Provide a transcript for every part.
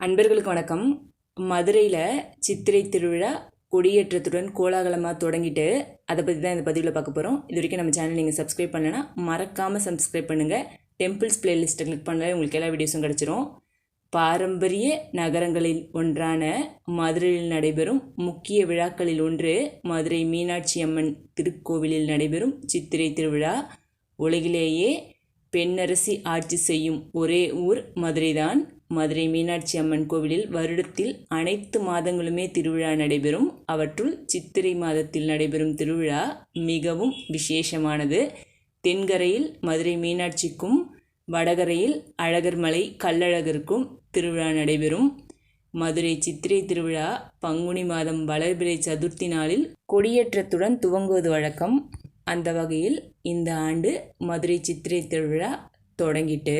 அன்பர்களுக்கு வணக்கம். மதுரையில் சித்திரை திருவிழா கொடியேற்றத்துடன் கோலாகலமாக தொடங்கிட்டு அதை பற்றி தான் இந்த பதிவில் பார்க்க போகிறோம் இது வரைக்கும் நம்ம சேனல் நீங்கள் சப்ஸ்கிரைப் பண்ணலைன்னா மறக்காமல் சப்ஸ்கிரைப் பண்ணுங்கள் டெம்பிள்ஸ் பிளேலிஸ்ட்டை கிளிக் பண்ணாலே உங்களுக்கு எல்லா வீடியோஸும் கிடச்சிரும். பாரம்பரிய நகரங்களில் ஒன்றான மதுரையில் நடைபெறும் முக்கிய விழாக்களில் ஒன்று மதுரை மீனாட்சி அம்மன் திருக்கோவிலில் நடைபெறும் சித்திரை திருவிழா. உலகிலேயே பெண்ணரசி ஆட்சி செய்யும் ஒரே ஊர் மதுரைதான். மதுரை மீனாட்சி அம்மன் கோவிலில் வருடத்தில் அனைத்து மாதங்களுமே திருவிழா நடைபெறும். அவற்றுள் சித்திரை மாதத்தில் நடைபெறும் திருவிழா மிகவும் விசேஷமானது. தென்கரையில் மதுரை மீனாட்சிக்கும் வடகரையில் அழகர்மலை கள்ளழகருக்கும் திருவிழா நடைபெறும். மதுரை சித்திரை திருவிழா பங்குனி மாதம் வளர்பிறை சதுர்த்தி நாளில் கொடியேற்றத்துடன் துவங்குவது வழக்கம். அந்த வகையில் இந்த ஆண்டு மதுரை சித்திரை திருவிழா தொடங்கிட்டு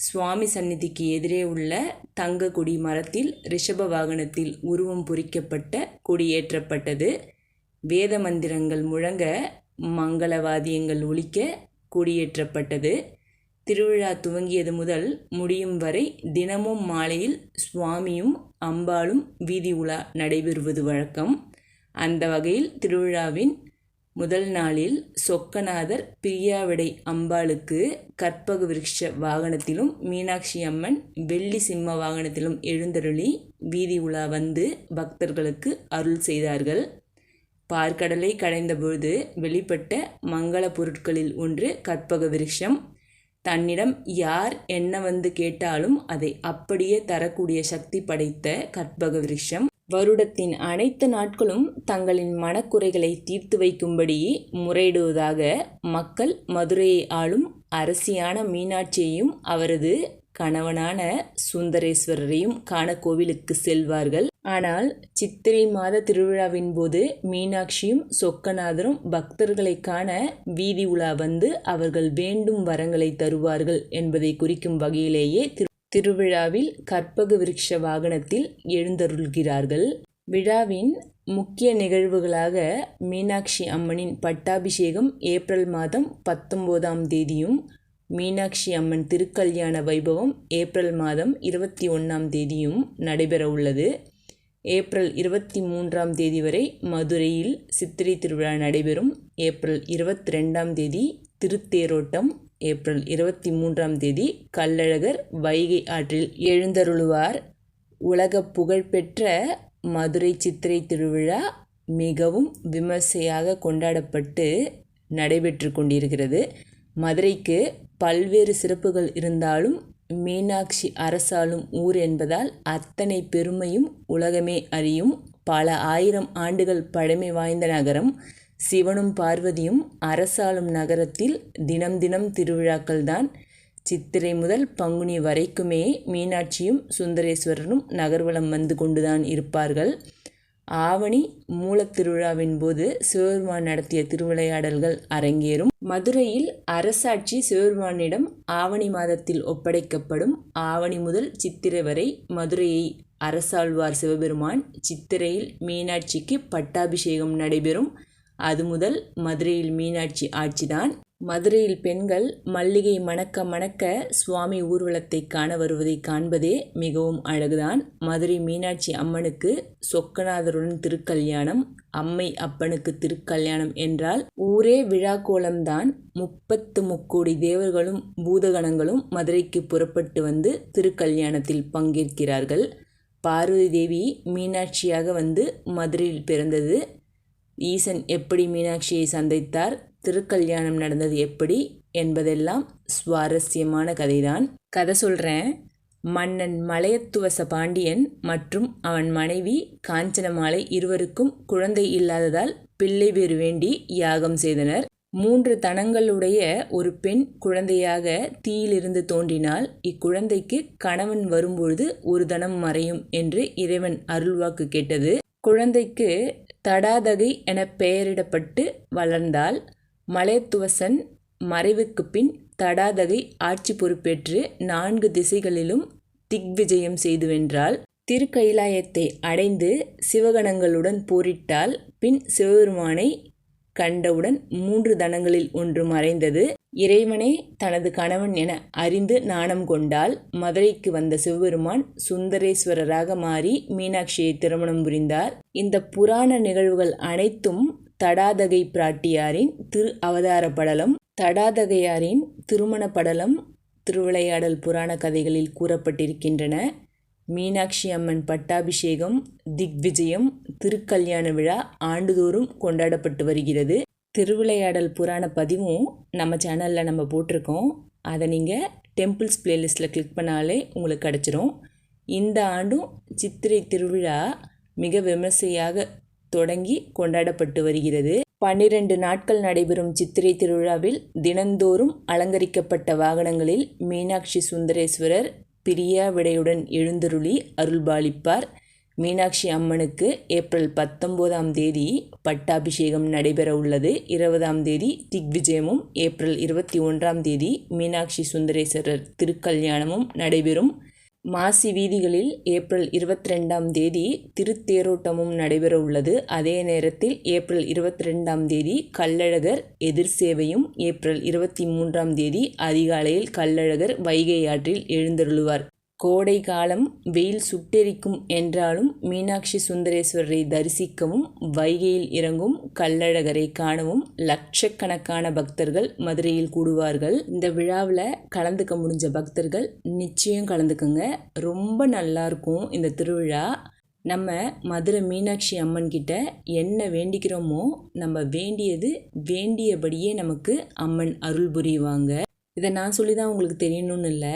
சுவாமி சந்நிதிக்கு எதிரே உள்ள தங்க கொடி மரத்தில் ரிஷப வாகனத்தில் உருவம் பொறிக்கப்பட்ட குடியேற்றப்பட்டது. வேத மந்திரங்கள் முழங்க மங்கள வாத்தியங்கள் குடியேற்றப்பட்டது கொடியேற்றப்பட்டது. திருவிழா துவங்கியது முதல் முடியும் வரை தினமும் மாலையில் சுவாமியும் அம்பாளும் வீதி உலா நடைபெறுவது வழக்கம். அந்த வகையில் திருவிழாவின் முதல் நாளில் சொக்கநாதர் பிரியாவிடை அம்பாளுக்கு கற்பக விருட்ச வாகனத்திலும் மீனாட்சி அம்மன் வெள்ளி சிம்ம வாகனத்திலும் எழுந்தருளி வீதி உலா வந்து பக்தர்களுக்கு அருள் செய்தார்கள். பார்க்கடலை கடைந்தபொழுது வெளிப்பட்ட மங்கள பொருட்களில் ஒன்று கற்பக விருட்சம். தன்னிடம் யார் என்ன வந்து கேட்டாலும் அதை அப்படியே தரக்கூடிய சக்தி படைத்த கற்பக விருட்சம். வருடத்தின் அனைத்து நாட்களும் தங்களின் மனக்குறைகளை தீர்த்து வைக்கும்படி முறையிடுவதாக மக்கள் மதுரையை ஆளும் அரசியான மீனாட்சியையும் அவரது கணவனான சுந்தரேஸ்வரரையும் காண கோவிலுக்கு செல்வார்கள். ஆனால் சித்திரை மாத திருவிழாவின் போது மீனாட்சியும் சொக்கநாதரும் பக்தர்களை காண வீதி உலா வந்து அவர்கள் வேண்டும் வரங்களை தருவார்கள் என்பதை குறிக்கும் வகையிலேயே திரு திருவிழாவில் கற்பக விருட்ச வாகனத்தில் எழுந்தருள்கிறார்கள். விழாவின் முக்கிய நிகழ்வுகளாக மீனாட்சி அம்மனின் பட்டாபிஷேகம் ஏப்ரல் மாதம் பத்தொம்போதாம் தேதியும் மீனாட்சி அம்மன் திருக்கல்யாண வைபவம் ஏப்ரல் மாதம் இருபத்தி ஒன்றாம் தேதியும் நடைபெற உள்ளது. ஏப்ரல் இருபத்தி மூன்றாம் தேதி வரை மதுரையில் சித்திரை திருவிழா நடைபெறும். ஏப்ரல் இருபத்தி ரெண்டாம் தேதி திருத்தேரோட்டம் ஏப்ரல் இருபத்தி மூன்றாம் தேதி கள்ளழகர் வைகை ஆற்றில் எழுந்தருளுவார். உலக புகழ்பெற்ற மதுரை சித்திரை திருவிழா மிகவும் விமர்சையாக கொண்டாடப்பட்டு நடைபெற்று கொண்டிருக்கிறது. மதுரைக்கு பல்வேறு சிறப்புகள் இருந்தாலும் மீனாட்சி அரசாளும் ஊர் என்பதால் அத்தனை பெருமையும் உலகமே அறியும். பல ஆயிரம் ஆண்டுகள் பழமை வாய்ந்த நகரம். சிவனும் பார்வதியும் அரசாளும் நகரத்தில் தினம் தினம் திருவிழாக்கள் தான் சித்திரை முதல் பங்குனி வரைக்குமே மீனாட்சியும் சுந்தரேஸ்வரரும் நகர்வலம் வந்து கொண்டுதான் இருப்பார்கள். ஆவணி மூலத்திருவிழாவின் போது சிவபெருமான் நடத்திய திருவிளையாடல்கள் அரங்கேறும். மதுரையில் அரசாட்சி சிவபெருமானிடம் ஆவணி மாதத்தில் ஒப்படைக்கப்படும் ஆவணி முதல் சித்திரை வரை மதுரையை அரசாழ்வார் சிவபெருமான் சித்திரையில் மீனாட்சிக்கு பட்டாபிஷேகம் நடைபெறும். அது முதல் மதுரையில் மீனாட்சி ஆட்சிதான். மதுரையில் பெண்கள் மல்லிகை மணக்க மணக்க சுவாமி ஊர்வலத்தை காண வருவதை காண்பதே மிகவும் அழகுதான். மதுரை மீனாட்சி அம்மனுக்கு சொக்கநாதருடன் திருக்கல்யாணம் அம்மை அப்பனுக்கு திருக்கல்யாணம் என்றால் ஊரே விழா கோலம்தான் முப்பத்து முக்கோடி தேவர்களும் பூதகணங்களும் மதுரைக்கு புறப்பட்டு வந்து திருக்கல்யாணத்தில் பங்கேற்கிறார்கள். பார்வதி தேவி மீனாட்சியாக வந்து மதுரையில் பிறந்தது. ஈசன் எப்படி மீனாட்சியை சந்தித்தார்? திருக்கல்யாணம் நடந்தது எப்படி? என்பதெல்லாம் சுவாரஸ்யமான கதைதான். கதை சொல்கிறேன் மன்னன் மலையத்துவச பாண்டியன் மற்றும் அவன் மனைவி காஞ்சனமாலை இருவருக்கும் குழந்தை இல்லாததால் பிள்ளை பேர் வேண்டி யாகம் செய்தனர். மூன்று தனங்களுடைய ஒரு பெண் குழந்தையாக தீயிலிருந்து தோன்றினால் இக்குழந்தைக்கு கணவன் வரும்பொழுது ஒரு தனம் மறையும் என்று இறைவன் அருள்வாக்கு கேட்டது. குழந்தைக்கு தடாதகை என பெயரிடப்பட்டு வளர்ந்தால் மலையத்துவசன் மறைவுக்கு பின் தடாதகை ஆட்சி பொறுப்பேற்று நான்கு திசைகளிலும் திக்விஜயம் செய்து வென்றால் திருக்கைலாயத்தை அடைந்து சிவகணங்களுடன் போரிட்டால் பின் சிவபெருமானை கண்டவுடன் மூன்று தனங்களில் ஒன்று மறைந்தது. இறைவனே தனது கணவன் என அறிந்து நாணம் கொண்டால் மதுரைக்கு வந்த சிவபெருமான் சுந்தரேஸ்வரராக மாறி மீனாட்சியை திருமணம் புரிந்தார். இந்த புராண நிகழ்வுகள் அனைத்தும் தடாதகை பிராட்டியாரின் திரு அவதார படலம் தடாதகையாரின் திருமண படலம் திருவிளையாடல் புராண கதைகளில் கூறப்பட்டிருக்கின்றன. மீனாட்சி அம்மன் பட்டாபிஷேகம் திக்விஜயம் திருக்கல்யாண விழா ஆண்டுதோறும் கொண்டாடப்பட்டு வருகிறது. திருவிளையாடல் புராண பதிவும் நம்ம சேனலில் நம்ம போட்டிருக்கோம். அதை நீங்கள் டெம்பிள்ஸ் பிளேலிஸ்ட்டில் கிளிக் பண்ணாலே உங்களுக்கு கிடச்சிரும். இந்த ஆண்டும் சித்திரை திருவிழா மிக விமர்சையாக தொடங்கி கொண்டாடப்பட்டு வருகிறது. பன்னிரண்டு நாட்கள் நடைபெறும் சித்திரை திருவிழாவில் தினந்தோறும் அலங்கரிக்கப்பட்ட வாகனங்களில் மீனாட்சி சுந்தரேஸ்வரர் பிரியா விடையுடன் எழுந்தருளி அருள்பாலிப்பார். மீனாட்சி அம்மனுக்கு ஏப்ரல் பத்தொம்போதாம் தேதி பட்டாபிஷேகம் நடைபெற உள்ளது இருபதாம் தேதி திக்விஜயமும் ஏப்ரல் இருபத்தி ஒன்றாம் தேதி மீனாட்சி சுந்தரேஸ்வரர் திருக்கல்யாணமும் நடைபெறும். மாசி வீதிகளில் ஏப்ரல் இருபத்தி ரெண்டாம் தேதி திருத்தேரோட்டமும் நடைபெற உள்ளது அதே நேரத்தில் ஏப்ரல் இருபத்தி ரெண்டாம் தேதி கள்ளழகர் எதிர் சேவையும் ஏப்ரல் இருபத்தி மூன்றாம் தேதி அதிகாலையில் கள்ளழகர் வைகை ஆற்றில் எழுந்தருளுவார். கோடை காலம் வெயில் சுட்டெரிக்கும் என்றாலும் மீனாட்சி சுந்தரேஸ்வரரை தரிசிக்கவும் வைகையில் இறங்கும் கள்ளழகரை காணவும் லட்சக்கணக்கான பக்தர்கள் மதுரையில் கூடுவார்கள். இந்த விழாவில் கலந்துக்க முடிஞ்ச பக்தர்கள் நிச்சயம் கலந்துக்குங்க. ரொம்ப நல்லா இருக்கும் இந்த திருவிழா. நம்ம மதுரை மீனாட்சி அம்மன் கிட்ட என்ன வேண்டிக்கிறோமோ நம்ம வேண்டியது வேண்டியபடியே நமக்கு அம்மன் அருள் புரிவாங்க. இதை நான் சொல்லி தான் உங்களுக்கு தெரியணும்னு இல்லை.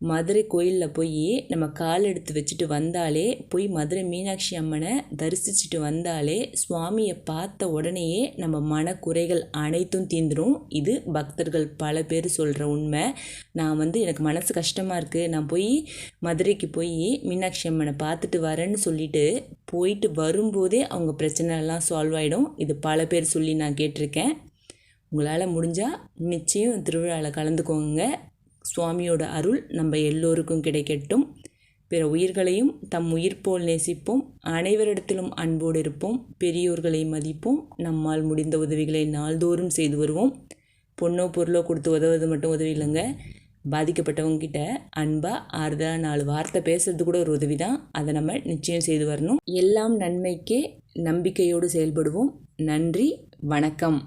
மதுரை கோயிலில் போய் நம்ம கால் எடுத்து வச்சுட்டு வந்தாலே போய் மதுரை மீனாட்சி அம்மனை தரிசிச்சுட்டு வந்தாலே சுவாமியை பார்த்த உடனேயே நம்ம மனக்குறைகள் அனைத்தும் தீந்துடும் இது பக்தர்கள் பல பேர் சொல்கிற உண்மை. நான் வந்து எனக்கு மனசு கஷ்டமாக இருக்குது நான் போய் மதுரைக்கு போய் மீனாட்சி அம்மனை பார்த்துட்டு வரேன்னு சொல்லிட்டு போயிட்டு வரும்போதே அவங்க பிரச்சனைலாம் சால்வ் ஆகிடும் இது பல பேர் சொல்லி நான் கேட்டிருக்கேன். உங்களால் முடிஞ்சால் நிச்சயம் திருவிழாவில் கலந்துக்கோங்க. சுவாமியோட அருள் நம்ம எல்லோருக்கும் கிடைக்கட்டும். பிற உயிர்களையும் தம் உயிர் போல் நேசிப்போம். அனைவரிடத்திலும் அன்போடு இருப்போம். பெரியோர்களை மதிப்போம். நம்மால் முடிந்த உதவிகளை நாள்தோறும் செய்து வருவோம். பொண்ணோ பொருளோ கொடுத்து உதவுவது மட்டும் உதவி இல்லைங்க. பாதிக்கப்பட்டவங்கக்கிட்ட அன்பாக ஆறுதலாக நாலு வார்த்தை பேசுறது கூட ஒரு உதவி தான் அதை நம்ம நிச்சயம் செய்து வரணும். எல்லாம் நன்மைக்கே நம்பிக்கையோடு செயல்படுவோம். நன்றி வணக்கம்.